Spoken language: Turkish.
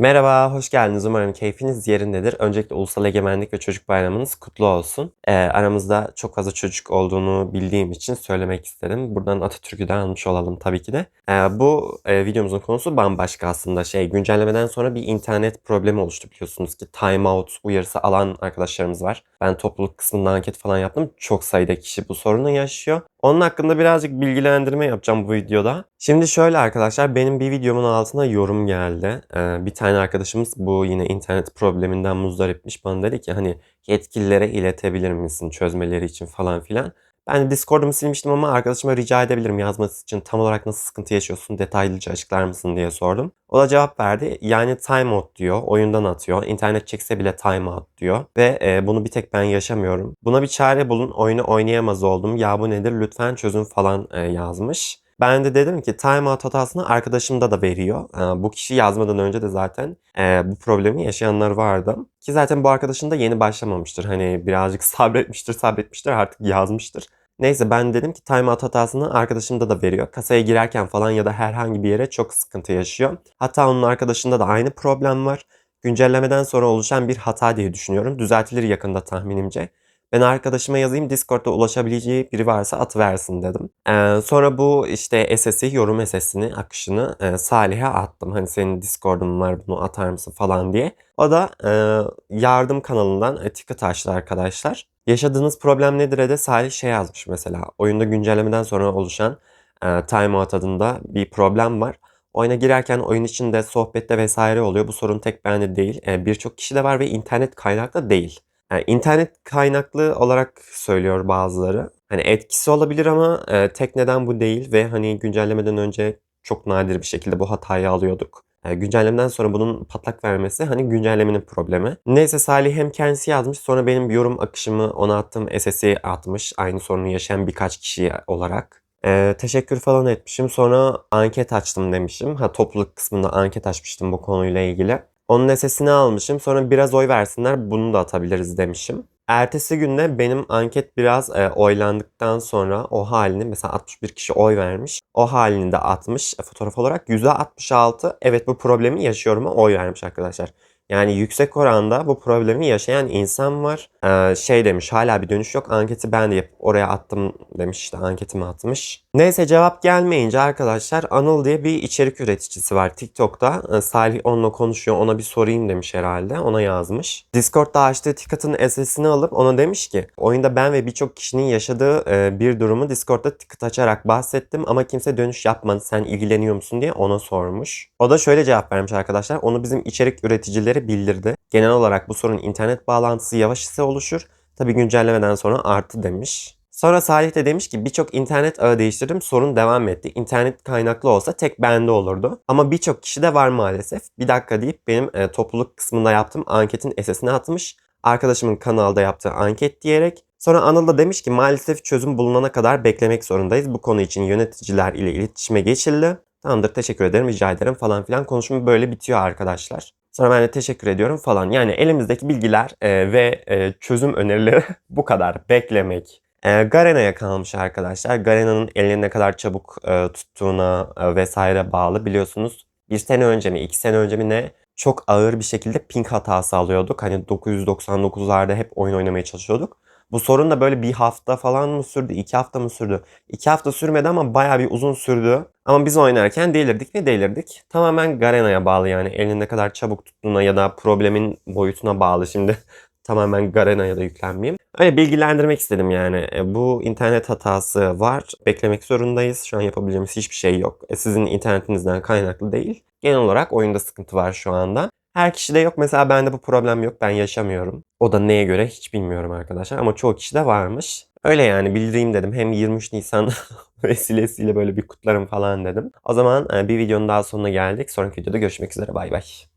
Merhaba, hoş geldiniz. Umarım keyfiniz yerindedir. Öncelikle Ulusal Egemenlik ve Çocuk Bayramınız kutlu olsun. Ee, aramızda çok fazla çocuk olduğunu bildiğim için söylemek isterim. Buradan Atatürk'ü de almış olalım tabii ki de. Ee, bu e, videomuzun konusu bambaşka aslında. Şey, güncellemeden sonra bir internet problemi oluştu biliyorsunuz ki. Timeout uyarısı alan arkadaşlarımız var. Ben topluluk kısmında anket falan yaptım. Çok sayıda kişi bu sorunu yaşıyor. Onun hakkında birazcık bilgilendirme yapacağım bu videoda. Şimdi şöyle arkadaşlar benim bir videomun altına yorum geldi. Ee, bir tane arkadaşımız bu yine internet probleminden muzdaripmiş. Bana dedi ki hani yetkililere iletebilir misin çözmeleri için falan filan. Ben Discord'umu silmiştim ama arkadaşıma rica edebilirim yazması için tam olarak nasıl sıkıntı yaşıyorsun detaylıca açıklar mısın diye sordum. O da cevap verdi. Yani timeout diyor. Oyundan atıyor. İnternet çekse bile timeout diyor. Ve e, bunu bir tek ben yaşamıyorum. Buna bir çare bulun. Oyunu oynayamaz oldum. Ya bu nedir? Lütfen çözün falan e, yazmış. Ben de dedim ki timeout hatasını arkadaşımda da veriyor. Ee, bu kişi yazmadan önce de zaten e, bu problemi yaşayanlar vardı. Ki zaten bu arkadaşın da yeni başlamamıştır. Hani birazcık sabretmiştir, sabretmiştir artık yazmıştır. Neyse ben dedim ki timeout hatasını arkadaşımda da veriyor. Kasaya girerken falan ya da herhangi bir yere çok sıkıntı yaşıyor. Hatta onun arkadaşında da aynı problem var. Güncellemeden sonra oluşan bir hata diye düşünüyorum. Düzeltilir yakında tahminimce. Ben arkadaşıma yazayım Discord'da ulaşabileceği biri varsa at versin dedim. Ee, sonra bu işte SS'i, yorum SS'ini, akışını e, Salih'e attım. Hani senin Discord'un var bunu atar mısın falan diye. O da e, yardım kanalından ticket açtı arkadaşlar. Yaşadığınız problem nedir de Salih şey yazmış mesela. Oyunda güncellemeden sonra oluşan e, timeout adında bir problem var. Oyuna girerken oyun içinde sohbette vesaire oluyor. Bu sorun tek bende değil. E, Birçok kişi de var ve internet kaynaklı değil. Yani internet kaynaklı olarak söylüyor bazıları. Hani etkisi olabilir ama e, tek neden bu değil ve hani güncellemeden önce çok nadir bir şekilde bu hatayı alıyorduk. E, güncellemeden sonra bunun patlak vermesi hani güncellemenin problemi. Neyse Salih hem kendisi yazmış sonra benim yorum akışımı ona attım SS'i atmış. Aynı sorunu yaşayan birkaç kişi olarak. Ee, teşekkür falan etmişim. Sonra anket açtım demişim. Ha topluluk kısmında anket açmıştım bu konuyla ilgili. Onun sesini almışım. Sonra biraz oy versinler bunu da atabiliriz demişim. Ertesi günde benim anket biraz e, oylandıktan sonra o halini mesela 61 kişi oy vermiş. O halini de atmış e, fotoğraf olarak %66 evet bu problemi yaşıyorum oy vermiş arkadaşlar. Yani yüksek oranda bu problemi yaşayan insan var. Ee, şey demiş hala bir dönüş yok. Anketi ben de yapıp oraya attım demiş işte anketimi atmış. Neyse cevap gelmeyince arkadaşlar Anıl diye bir içerik üreticisi var TikTok'ta. Ee, Salih onunla konuşuyor ona bir sorayım demiş herhalde. Ona yazmış. Discord'da açtığı ticket'ın SS'ini alıp ona demiş ki oyunda ben ve birçok kişinin yaşadığı e, bir durumu Discord'da ticket açarak bahsettim ama kimse dönüş yapmadı. Sen ilgileniyor musun diye ona sormuş. O da şöyle cevap vermiş arkadaşlar. Onu bizim içerik üreticileri bildirdi. Genel olarak bu sorun internet bağlantısı yavaş ise oluşur. Tabi güncellemeden sonra artı demiş. Sonra Salih de demiş ki birçok internet ağı değiştirdim sorun devam etti. İnternet kaynaklı olsa tek bende olurdu. Ama birçok kişi de var maalesef. Bir dakika deyip benim e, topluluk kısmında yaptığım anketin SS'ini atmış. Arkadaşımın kanalda yaptığı anket diyerek. Sonra Anıl da demiş ki maalesef çözüm bulunana kadar beklemek zorundayız. Bu konu için yöneticiler ile iletişime geçildi. Tamamdır teşekkür ederim rica ederim falan filan konuşma böyle bitiyor arkadaşlar. Sonra ben de teşekkür ediyorum falan. Yani elimizdeki bilgiler e, ve e, çözüm önerileri bu kadar. Beklemek. E, Garena'ya kalmış arkadaşlar. Garena'nın elini ne kadar çabuk e, tuttuğuna e, vesaire bağlı biliyorsunuz. Bir sene önce mi, iki sene önce mi ne çok ağır bir şekilde ping hatası alıyorduk. Hani 999'larda hep oyun oynamaya çalışıyorduk. Bu sorun da böyle bir hafta falan mı sürdü? iki hafta mı sürdü? İki hafta sürmedi ama baya bir uzun sürdü. Ama biz oynarken delirdik ve delirdik. Tamamen Garena'ya bağlı yani. Elini ne kadar çabuk tuttuğuna ya da problemin boyutuna bağlı. Şimdi tamamen Garena'ya da yüklenmeyeyim. Öyle bilgilendirmek istedim yani. E, bu internet hatası var. Beklemek zorundayız. Şu an yapabileceğimiz hiçbir şey yok. E, sizin internetinizden kaynaklı değil. Genel olarak oyunda sıkıntı var şu anda. Her kişide yok. Mesela bende bu problem yok. Ben yaşamıyorum. O da neye göre hiç bilmiyorum arkadaşlar. Ama çoğu kişide varmış. Öyle yani bildireyim dedim. Hem 23 Nisan vesilesiyle böyle bir kutlarım falan dedim. O zaman e, bir videonun daha sonuna geldik. Sonraki videoda görüşmek üzere. Bay bay.